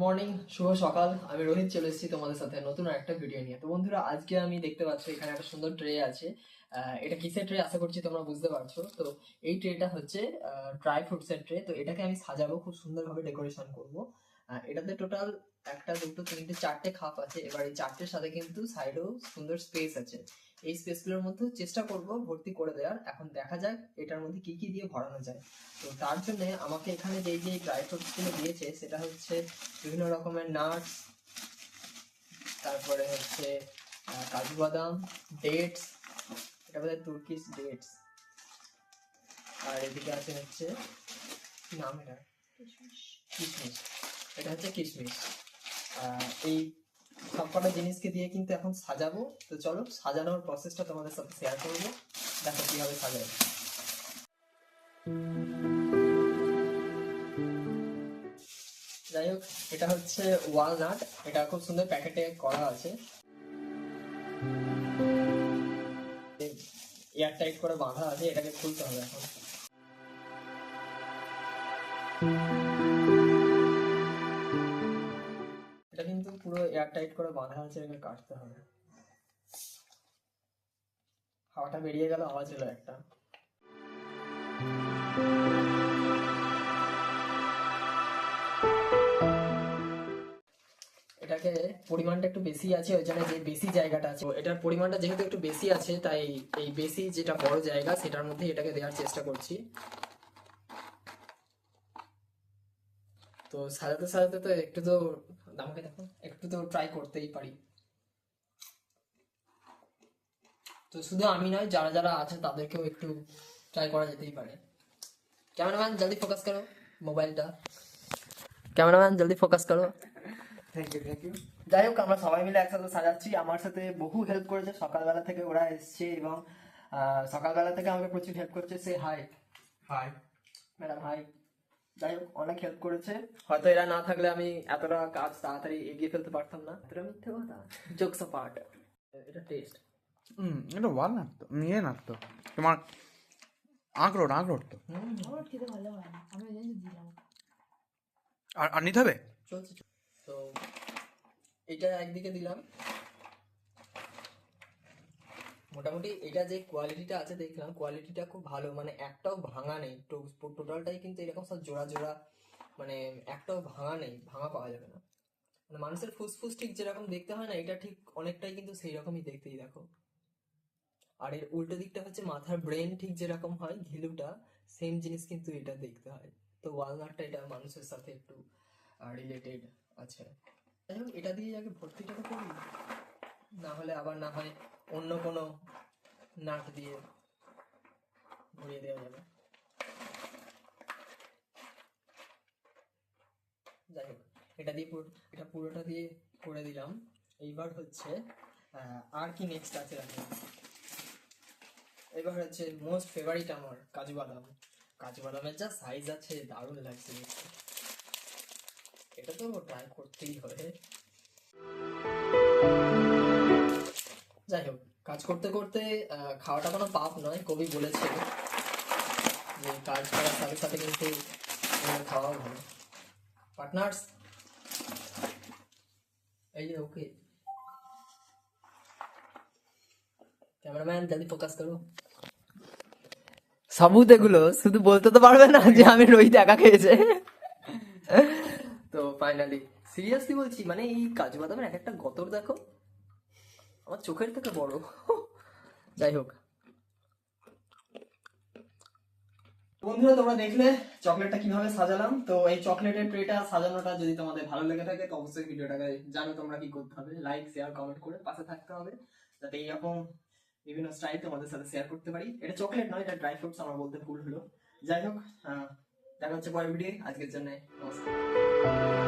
Morning শুভ সকাল। আমি রোহিত চলে এসেছি তোমাদের সাথে নতুন একটা ভিডিও নিয়ে। তো বন্ধুরা, আজকে আমি দেখতে পাচ্ছি এখানে একটা সুন্দর ট্রে আছে। এটা কিসের ট্রে আশা করছি তোমরা বুঝতে পারছ। তো এই ট্রেটা হচ্ছে ড্রাই ফ্রুটসের ট্রে তো এটাকে আমি সাজাবো, খুব সুন্দরভাবে ডেকোরেশন করব। এটাতে টোটাল একটা দুটো তিনটে চারটে খাপ আছে। এবার এই চারটের সাথে কিন্তু সাইডেও সুন্দর স্পেস আছে। এই স্পেসগুলোর মধ্যে চেষ্টা করব ভর্তি করে দেওয়ার। এখন দেখা যাক এটার মধ্যে কি কি দিয়ে ভরানো যায়। তো তার জন্য আমাকে এখানে যে যে ড্রাই ফ্রুটসগুলো দিয়েছে সেটা হচ্ছে বিভিন্ন রকমের নাটস তারপরে হচ্ছে কাজু বাদাম ডেটস এটা বোধহয় তুর্কিশ ডেটস আর এদিকে আছে হচ্ছে কি নাম এটা? কিশমিশ। এটা হচ্ছে কিশমিশ। এই সবকটা জিনিসকে দিয়ে কিন্তু এখন সাজাবো। তো চলো, সাজানোর প্রসেসটা তোমাদের সাথে শেয়ার করব। দেখো কীভাবে সাজাবো যাই হোক, এটা হচ্ছে ওয়ালনাট এটা খুব সুন্দর প্যাকেটে করা আছে। এয়ার টাইট করে বাঁধা আছে, এটাকে খুলতে হবে এখন। পুরো এয়ার টাইট করে বাঁধা আছে এটাকে কাটতে হবে। হাওয়াটা বেরিয়ে গেল হাওয়া হলো একটা। এটাকে পরিমাণটা একটু বেশি আছে, ওই জন্য যে বেশি জায়গাটা আছে। এটার পরিমাণটা যেহেতু একটু বেশি আছে, তাই এই বেশি যেটা বড় জায়গা, সেটার মধ্যে এটাকে দেওয়ার চেষ্টা করছি। তো সাজাতে সাজাতে তো একটু তো আমাকে দেখো একটু তো ট্রাই করতেই পারি। তো শুধু আমি নয় যারা যারা আছে তাদেরকেও একটু ট্রাই করা যেতেই পারে। ক্যামেরাম্যান জলদি ফোকাস করো মোবাইলটা ক্যামেরাম্যান জলদি ফোকাস করো। থ্যাংক ইউ থ্যাংক ইউ যাই হোক আমরা সবাই মিলে একসাথে সাজাচ্ছি। আমার সাথে বহু হেল্প করেছে। সকালবেলা থেকে ওরা এসছে এবং সকালবেলা থেকে আমাকে প্রচুর হেল্প করছে। সে হাই হাই ম্যাডাম হাই যাই হোক অনেক হেল্প করেছে। হয়তো এরা না থাকলে আমি এতটা কাজ তাড়াতাড়ি এগিয়ে ফেলতে পারতাম না। এতটা মিথ্যে কথা। জোকস পার্ট এটা টেস্ট হুম এটা ওয়ালনাট তো ইয়ে নাকতো তোমার আখরোট আখরোট তো। আমার খেতে ভালো হয় না আমি জন্য দিলাম। আর আর নিতে হবে? চলছে। তো এটা একদিকে দিলাম। মোটামুটি এটা যে কোয়ালিটিটা আছে, দেখলাম কোয়ালিটিটা খুব ভালো। মানে একটাও ভাঙা নেই। টোটালটাই কিন্তু এরকম সব জোড়া জোড়া মানে একটাও ভাঙা নেই, ভাঙা পাওয়া যাবে না। মানে মানুষের ফুসফুস ঠিক যেরকম দেখতে হয় না, এটা ঠিক অনেকটাই কিন্তু সেই রকমই দেখতেই দেখো। আর এর উল্টো দিকটা হচ্ছে মাথার ব্রেন ঠিক যেরকম হয়, ঘিলুটা সেম জিনিস কিন্তু এটা দেখতে হয়। তো ওয়ালনাটটা এটা মানুষের সাথে একটু রিলেটেড আছে। এটা দিয়ে আগে ভর্তিটা করি। না হলে আবার না হয় অন্য কোনো নাট দিয়ে ঘুরিয়ে দেওয়া যাবে। যাই হোক, এটা দিয়ে এটা পুরোটা দিয়ে করে দিলাম। এইবার হচ্ছে আর কি নেক্সট আছে দেখো। এবার হচ্ছে মোস্ট ফেভারিট আমার, কাজু বাদাম। কাজু বাদামের যা সাইজ আছে, দারুণ লাগছে এটা তো ট্রাই করতেই হবে। যাই হোক কাজ করতে করতে খাওয়াটা কোনো পাপ নয় কবি বলেছে যে কাজ করার সাথে সাথে কিন্তু খাওয়াও ভালো। পার্টনার্স এই যে ওকে। ক্যামেরাম্যান জলদি ফোকাস করো। সাবুত এগুলো শুধু বলতে তো পারবে না যে আমি রোহিত একা খেয়েছে। তো ফাইনালি সিরিয়াসলি বলছি মানে এই কাজু বাদামের এক একটা গতর দেখো। আমার চোখের থেকে বড়। যাই হোক। বন্ধুরা, তোমরা দেখলে চকলেটটা কীভাবে সাজালাম? তো এই চকলেটের ট্রেটা সাজানোটা যদি তোমাদের ভালো লেগে থাকে, তো অবশ্যই ভিডিওটাকে জানো তোমরা কি করতে হবে। লাইক শেয়ার কমেন্ট করে পাশে থাকতে হবে। যাতে এইরকম বিভিন্ন স্টাইল তোমাদের সাথে শেয়ার করতে পারি। এটা চকলেট নয়, এটা ড্রাই ফ্রুটস আমার বলতে ভুল হলো। যাই হোক দেখা হচ্ছে পরের ভিডিও আজকের জন্য নমস্কার।